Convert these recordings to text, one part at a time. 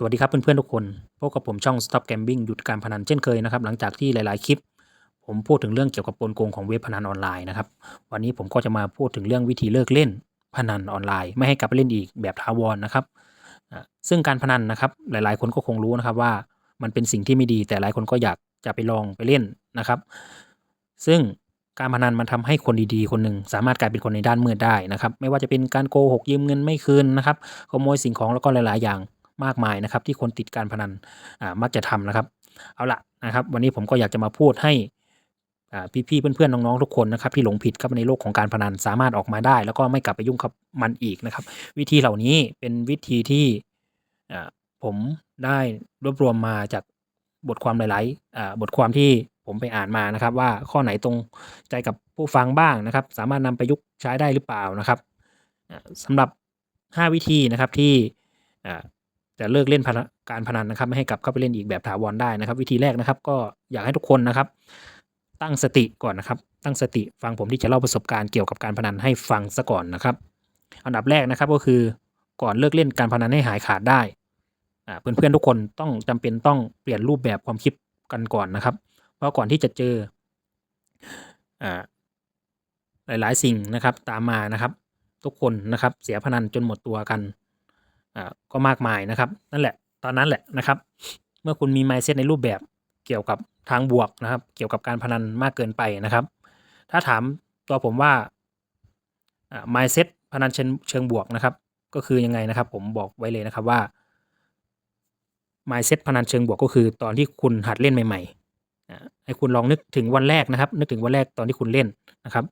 สวัสดีครับเพื่อนๆทุกคน พบกับผมช่อง Stop Gambling หยุดการพนันเช่นเคยนะครับ หลังจากที่หลายๆคลิป ผมพูดถึงเรื่องเกี่ยวกับปนโกงของเว็บพนันออนไลน์นะครับ วันนี้ผมก็จะมาพูดถึงเรื่องวิธีเลิกเล่นพนันออนไลน์ ไม่ให้กลับไปเล่นอีกแบบถาวรนะครับ ซึ่งการพนันนะครับหลายๆ คนก็คงรู้นะครับว่ามันเป็นสิ่งที่ไม่ดี แต่หลายคนก็อยากจะไปลองไปเล่นนะครับ ซึ่งการพนันมันทำให้คนดีๆ คนหนึ่งสามารถกลายเป็นคนในด้านมืดได้นะครับ ไม่ว่าจะเป็นการโกหกยืมเงินไม่คืนนะครับขโมยสิ่งของแล้วก็หลาย ๆ อย่าง มากมายนะครับ ที่คนติดการพนันอ่ามักจะทำนะครับ เอาละนะครับ วันนี้ผมก็อยากจะมาพูดให้อ่าพี่ๆเพื่อนๆน้องๆทุกคนนะครับที่หลงผิดเข้าไปในโลกของการพนันสามารถออกมาได้ แล้วก็ไม่กลับไปยุ่งกับมันอีกนะครับ วิธีเหล่านี้เป็นวิธีที่อ่าผมได้รวบรวมมาจากบทความหลายๆอ่าบทความที่ผมไปอ่านมานะครับ ว่าข้อไหนตรงใจกับผู้ฟังบ้างนะครับ สามารถนำไปยุกใช้ได้หรือเปล่านะครับอ่าสำหรับ 5 วิธีนะครับที่ อ่าจะเลิกเล่นพนการพนันนะครับ ไม่ให้กลับเข้าไปเล่นอีกแบบถาวรได้นะครับ วิธีแรกนะครับ ก็อยากให้ทุกคนนะครับ ตั้งสติก่อนนะครับ ตั้งสติฟังผมที่จะเล่าประสบการณ์เกี่ยวกับการพนันให้ฟังซะก่อนนะครับ อันดับแรกนะครับก็คือก่อนเลิกเล่นการพนันให้หายขาดได้อ่าเพื่อนๆทุกคนต้องจำเป็นต้องเปลี่ยนรูปแบบความคิดกันก่อนนะครับ เพราะก่อนที่จะเจออหลายๆสิ่งนะครับ ตามมานะครับ ทุกคนนะครับ เสียพนันจนหมดตัวกัน อ่าก็มากมายนะครับ นั่นแหละตอนนั้นแหละนะครับ เมื่อคุณมี mindset ในรูปแบบเกี่ยวกับทางบวกนะครับ เกี่ยวกับการพนันมากเกินไปนะครับ ถ้าถามตัวผมว่าอ่า mindset พนันเชิงบวกนะครับ ก็คือยังไงนะครับ ผมบอกไว้เลยนะครับว่า mindset พนันเชิงบวกก็คือตอนที่คุณหัดเล่นใหม่ๆ ให้คุณลองนึกถึงวันแรกนะครับ นึกถึงวันแรกตอนที่คุณเล่นนะครับ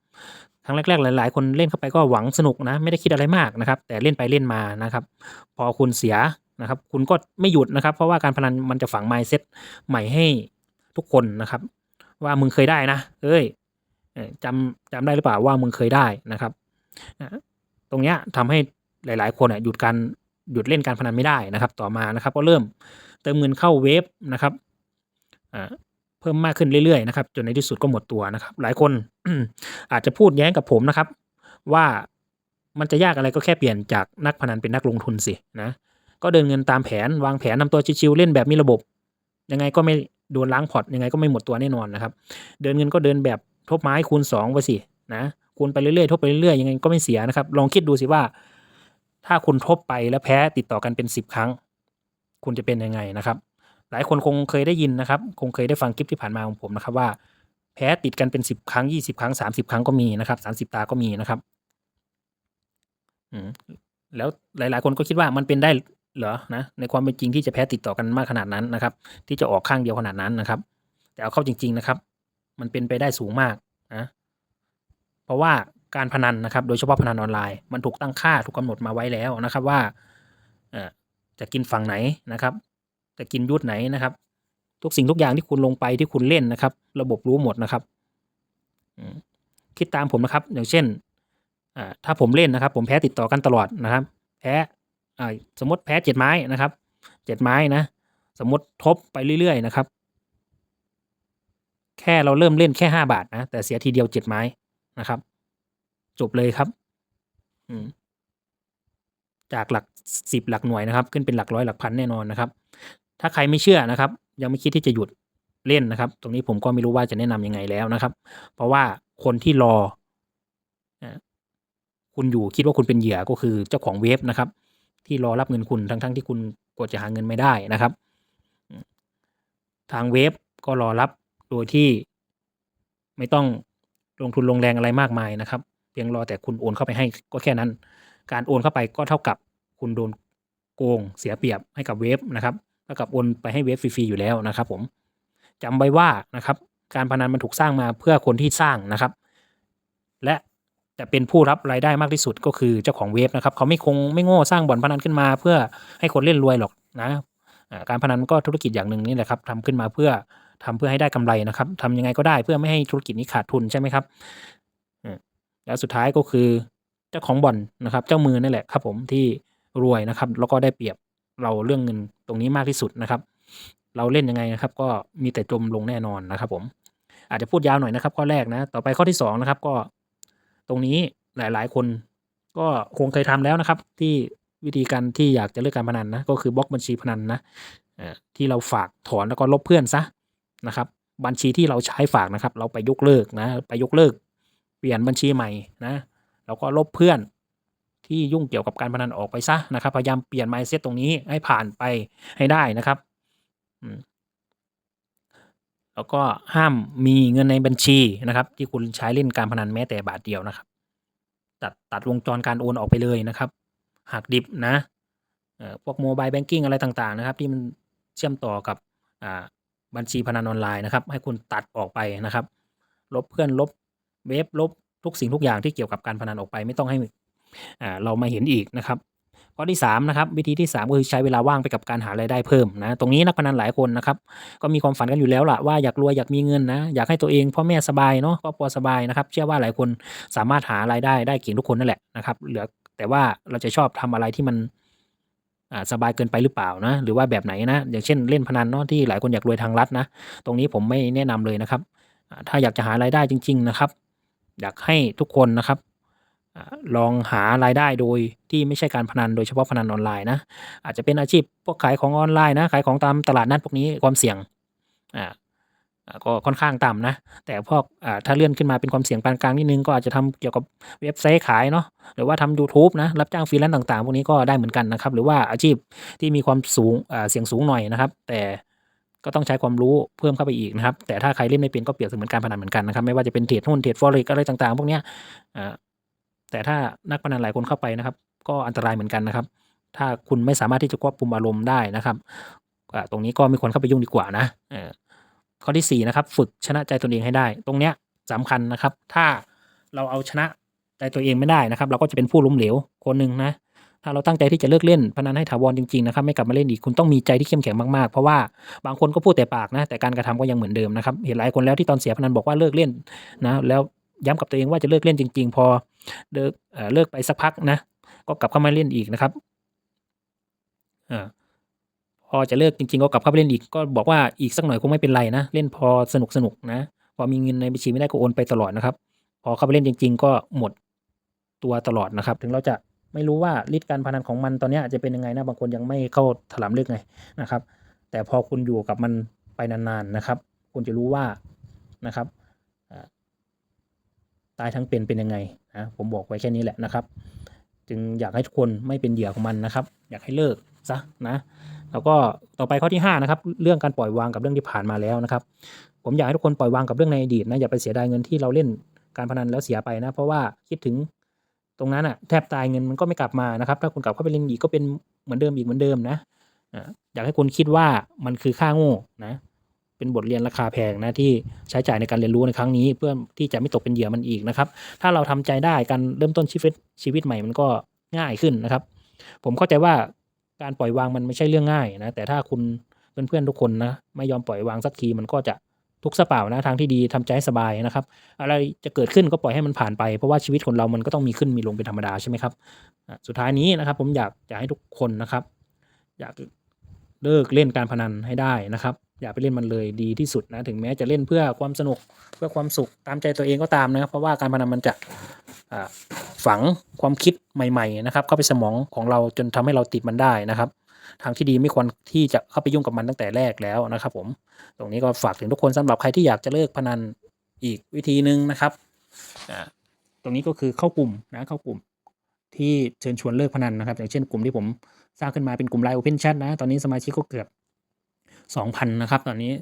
ครั้งแรกๆ หลาย ๆ คนเล่นเข้าไปก็หวังสนุกนะ ไม่ได้คิดอะไรมากนะครับ แต่เล่นไปเล่นมานะครับ พอคุณเสียนะครับ คุณก็ไม่หยุดนะครับ เพราะว่าการพนันมันจะฝัง mindset ใหม่ให้ทุกคนนะครับ ว่ามึงเคยได้นะเอ้ยจำจำได้หรือเปล่าว่ามึงเคยได้นะครับ ตรงเนี้ยทำให้หลาย ๆ คนอะหยุดการหยุดเล่นการพนันไม่ได้นะครับ ต่อมานะครับ ก็เริ่มเติมเงินเข้าเวฟนะครับอ่า พิ่มมากขึ้นเรื่อยๆนะครับจนในที่สุดก็หมดตัวนะครับ หลายคนอาจจะพูดแย้งกับผมนะครับ ว่ามันจะยากอะไรก็แค่เปลี่ยนจากนักพนันเป็นนักลงทุนสินะก็เดินเงินตามแผนวางแผนทำตัวชิวๆเล่นแบบมีระบบ ยังไงก็ไม่โดนล้างพอร์ตยังไงก็ไม่หมดตัวแน่นอนนะครับ เดินเงินก็เดินแบบทบไม้คูณสองไปสินะคูณไปเรื่อยๆทบไปเรื่อยๆยังไงก็ไม่เสียนะครับ ลองคิดดูสิว่า ถ้าคุณทบไปแล้วแพ้ติดต่อกันเป็นสิบครั้ง คุณจะเป็นยังไงนะครับ หลายคนคงเคยได้ยินนะครับ คงเคยได้ฟังคลิปที่ผ่านมาของผมนะครับว่าแพ้ติดกันเป็นสิบครั้งยี่สิบครั้งสามสิบครั้งก็มีนะครับสามสิบตาก็มีนะครับอืมแล้วหลาย ๆ คนก็คิดว่ามันเป็นได้เหรอนะในความเป็นจริงที่จะแพ้ติดต่อกันมากขนาดนั้นนะครับ ที่จะออกข้างเดียวขนาดนั้นนะครับ แต่เอาเข้าจริง ๆนะครับ มันเป็นไปได้สูงมากนะเพราะว่าการพนันนะครับ โดยเฉพาะพนันออนไลน์มันถูกตั้งค่าถูกกำหนดมาไว้แล้วนะครับว่าจะกินฝั่งไหนนะครับ จะกินยุทธไหนนะครับ ทุกสิ่งทุกอย่างที่คุณลงไปที่คุณเล่นนะครับ ระบบรู้หมดนะครับคิดตามผมนะครับ อย่างเช่นถ้าผมเล่นนะครับ ผมแพ้ติดต่อกันตลอดนะครับ แพ้สมมติแพ้เจ็ดไม้นะครับเจ็ดไม้นะ สมมติทบไปเรื่อยๆนะครับ แค่เราเริ่มเล่นแค่ห้าบาทนะแต่เสียทีเดียวเจ็ดไม้นะครับ จบเลยครับจากหลักสิบหลักหน่วยนะครับ ขึ้นเป็นหลักร้อยหลักพันแน่นอนนะครับ ถ้าใครไม่เชื่อนะครับ ยังไม่คิดที่จะหยุดเล่นนะครับ ตรงนี้ผมก็ไม่รู้ว่าจะแนะนำยังไงแล้วนะครับ เพราะว่าคนที่รอคุณอยู่คิดว่าคุณเป็นเหยื่อก็คือเจ้าของเว็บนะครับ ที่รอรับเงินคุณทั้งๆทที่คุณกดจะหาเงินไม่ได้นะครับ ทางเว็บก็รอรับโดยที่ไม่ต้องลงทุนลงแรงอะไรมากมายนะครับ เพียงรอแต่คุณโอนเข้าไปให้ก็แค่นั้น การโอนเข้าไปก็เท่ากับคุณโดนโกงเสียเปรียบให้กับเว็บนะครับ เท่ากับโอนไปให้เว็บฟรีๆอยู่แล้วนะครับผมจำไว้ว่านะครับการพนันมันถูกสร้างมาเพื่อคนที่สร้างนะครับ และจะเป็นผู้รับรายได้มากที่สุดก็คือเจ้าของเว็บนะครับ เขาไม่คงไม่โง่สร้างบ่อนพนันขึ้นมา เพื่อให้คนเล่นรวยหรอกนะการพนันก็ธุรกิจอย่างหนึ่งนี่แหละครับทำขึ้นมาเพื่อทำเพื่อให้ได้กำไรนะครับทำยังไงก็ได้เพื่อไม่ให้ธุรกิจนี้ขาดทุนใช่ไหมครับแล้วสุดท้ายก็คือเจ้าของบ่อนนะครับ เจ้ามือนั่นแหละครับ ผมที่รวยนะครับ แล้วก็ได้เปรียบ เราเรื่องเงินตรงนี้มากที่สุดนะครับ เราเล่นยังไงนะครับ ก็มีแต่จมลงแน่นอนนะครับ ผม อาจจะพูดยาวหน่อยนะครับ ข้อแรกนะ ต่อไปข้อที่สองนะครับก็ตรงนี้หลายๆ คนก็คงเคยทำแล้วนะครับ ที่วิธีการที่อยากจะเลิกการพนันนะก็คือบล็อกบัญชีพนันนะที่เราฝากถอนแล้วก็ลบเพื่อนซะนะครับ บัญชีที่เราใช้ฝากนะครับ เราไปยกเลิกนะ ไปยกเลิก เปลี่ยนบัญชีใหม่นะแล้วก็ลบเพื่อน ที่ยุ่งเกี่ยวกับการพนันออกไปซะนะครับ พยายามเปลี่ยน mindset ตรงนี้ให้ผ่านไปให้ได้นะครับแล้วก็ห้ามมีเงินในบัญชีนะครับ ที่คุณใช้เล่นการพนันแม้แต่บาทเดียวนะครับ ตัดตัดวงจรการโอนออกไปเลยนะครับหักดิบนะพวกโมบายแบงกิ้งอะไรต่างๆ นะครับ ที่มันเชื่อมต่อกับบัญชีพนันออนไลน์นะครับ ให้คุณตัดออกไปนะครับ ลบเพื่อนลบเว็บลบทุกสิ่งทุกอย่างที่เกี่ยวกับการพนันออกไป ไม่ต้องให้ อ่าเรามาเห็นอีกนะครับข้อที่3นะครับวิธีที่ 3 ก็คือใช้เวลาว่างไปกับการหารายได้เพิ่มนะตรงนี้นักพนันหลายคนนะครับก็มีความฝันกันอยู่แล้วล่ะว่าอยากรวยอยากมีเงินนะอยากให้ตัวเองพ่อแม่สบายเนาะครอบครัวสบายนะครับเชื่อว่าหลายคนสามารถหารายได้ได้เก่งทุกคนนั่นแหละนะครับเหลือแต่ว่าเราจะชอบทำอะไรที่มันสบายเกินไปหรือเปล่านะหรือว่าแบบไหนนะอย่างเช่นเล่นพนันเนาะที่หลายคนอยากรวยทางลัดนะตรงนี้ผมไม่แนะนำเลยนะครับถ้าอยากจะหารายได้จริง ๆนะครับ อยากให้ทุกคนนะครับ ลองหารายได้โดยที่ไม่ใช่การพนันโดยเฉพาะพนันออนไลน์นะ อาจจะเป็นอาชีพพวกขายของออนไลน์นะ ขายของตามตลาดนัดพวกนี้ความเสี่ยงอ่าก็ค่อนข้างต่ำนะ แต่พวกอ่าถ้าเลื่อนขึ้นมาเป็นความเสี่ยงปานกลางนิดนึงก็อาจจะทำเกี่ยวกับเว็บไซต์ขายเนาะหรือว่าทำ YouTube นะ รับจ้างฟรีแลนซ์ต่างๆ พวกนี้ก็ได้เหมือนกันนะครับ หรือว่าอาชีพที่มีความสูงอ่าเสี่ยงสูงหน่อยนะครับ แต่ก็ต้องใช้ความรู้เพิ่มเข้าไปอีกนะครับ แต่ถ้าใครเล่นไม่เป็นก็เปรียบเสมือนการพนันเหมือนกันนะครับ ไม่ว่าจะเป็นเทรดหุ้นเทรดฟอเร็กอะไรต่างๆ พวกนี้อ่า แต่ถ้านักพนันหลายคนเข้าไปนะครับ ก็อันตรายเหมือนกันนะครับ ถ้าคุณไม่สามารถที่จะควบคุมอารมณ์ได้นะครับตรงนี้ก็ไม่ควรเข้าไปยุ่งดีกว่านะข้อที่สี่นะครับฝึกชนะใจตนเองให้ได้ ตรงเนี้ยสำคัญนะครับ ถ้าเราเอาชนะใจตัวเองไม่ได้นะครับ เราก็จะเป็นผู้ล้มเหลวคนหนึ่งนะถ้าเราตั้งใจที่จะเลิกเล่นพนันให้ถาวรจริงๆนะครับไม่กลับมาเล่นอีกคุณต้องมีใจที่เข้มแข็งมากๆ เพราะว่าบางคนก็พูดแต่ปากนะแต่การกระทำก็ยังเหมือนเดิมนะครับเห็นหลายคนแล้วที่ตอนเสียพนันบอกว่าเลิกเล่นนะแล้ว ย้ำกับตัวเองว่าจะเลิกเล่นจริง ๆ พอเลิกเลิกไปสักพักนะ ก็กลับเข้ามาเล่นอีกนะครับอพอจะเลิกจริงๆก็กลับเข้าไปเล่นอีกก็บอกว่าอีกสักหน่อยคงไม่เป็นไรนะ เล่นพอสนุกสนุกนะ พอมีเงินในบัญชีไม่ได้ก็โอนไปตลอดนะครับ พอเข้าไปเล่นจริง ๆ ก็หมดตัวตลอดนะครับ ถึงเราจะไม่รู้ว่าฤทธิ์การพนันของมันตอนนี้จะเป็นยังไงนะบางคนยังไม่เข้าถลำลึกไงนะครับ แต่พอคุณอยู่กับมันไปนานๆนะครับ คุณจะรู้ว่านะครับ ตายทั้งเป็นเป็นยังไงนะผมบอกไว้แค่นี้แหละนะครับ จึงอยากให้ทุกคนไม่เป็นเหยื่อของมันนะครับ อยากให้เลิกซะนะแล้วก็ต่อไปข้อที่5นะครับเรื่องการปล่อยวางกับเรื่องที่ผ่านมาแล้วนะครับ ผมอยากให้ทุกคนปล่อยวางกับเรื่องในอดีตนะอย่าไปเสียดายเงินที่เราเล่นการพนันแล้วเสียไปนะ เพราะว่าคิดถึงตรงนั้นอะแทบตายเงินมันก็ไม่กลับมานะครับ ถ้าคุณกลับเข้าไปเล่นอีกก็เป็นเหมือนเดิมอีกเหมือนเดิมนะอ่าอยากให้คุณคิดว่ามันคือค่าโง่นะ เป็นบทเรียนราคาแพงนะที่ใช้จ่ายในการเรียนรู้ในครั้งนี้ เพื่อที่จะไม่ตกเป็นเหยื่อมันอีกนะครับ ถ้าเราทำใจได้การเริ่มต้นชีวิตชีวิตใหม่มันก็ง่ายขึ้นนะครับ ผมเข้าใจว่าการปล่อยวางมันไม่ใช่เรื่องง่ายนะแต่ถ้าคุณเพื่อนๆทุกคนนะไม่ยอมปล่อยวางสักทีมันก็จะทุกข์ซะเปล่านะทางที่ดีทำใจสบายนะครับ อะไรจะเกิดขึ้นก็ปล่อยให้มันผ่านไปเพราะว่าชีวิตคนเรามันก็ต้องมีขึ้นมีลงเป็นธรรมดาใช่ไหมครับสุดท้ายนี้นะครับ ผมอยากอยากให้ทุกคนนะครับ อยาก เลิกเล่นการพนันให้ได้นะครับ อย่าไปเล่นมันเลยดีที่สุดนะถึงแม้จะเล่นเพื่อความสนุกเพื่อความสุขตามใจตัวเองก็ตามนะครับ เพราะว่าการพนันมันจะฝังความคิดใหม่ๆนะครับ เข้าไปสมองของเราจนทำให้เราติดมันได้นะครับ ทางที่ดีไม่ควรที่จะเข้าไปยุ่งกับมันตั้งแต่แรกแล้วนะครับ ผมตรงนี้ก็ฝากถึงทุกคนสำหรับใครที่อยากจะเลิกพนันอีกวิธีหนึ่งนะครับตรงนี้ก็คือเข้ากลุ่มนะเข้ากลุ่มที่เชิญชวนเลิกพนันนะครับ อย่างเช่นกลุ่มที่ผม สร้างขึ้นมาเป็นกลุ่มไลน์ Open Chat นะ ตอนนี้สมาชิกก็เกือบสองพันนะครับ ตอนนี้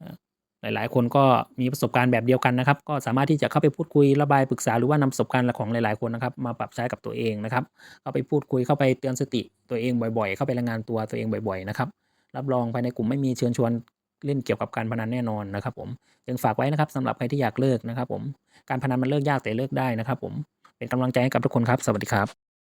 อ่าหลาย ๆ คนก็มีประสบการณ์แบบเดียวกันนะครับ ก็สามารถที่จะเข้าไปพูดคุยระบายปรึกษาหรือว่านำประสบการณ์ของหลาย ๆ คนนะครับ มาปรับใช้กับตัวเองนะครับ เข้าไปพูดคุยเข้าไปเตือนสติตัวเองบ่อย ๆ เข้าไปรายงานตัวตัวเองบ่อย ๆ นะครับ รับรองภายในกลุ่มไม่มีเชิญชวนเล่นเกี่ยวกับการพนันแน่นอนนะครับผมจึงฝากไว้นะครับสำหรับใครที่อยากเลิกนะครับ ผม การพนันมันเลิกยากแต่เลิกได้นะครับ ผม เป็นกำลังใจให้กับทุกคนครับ สวัสดีครับ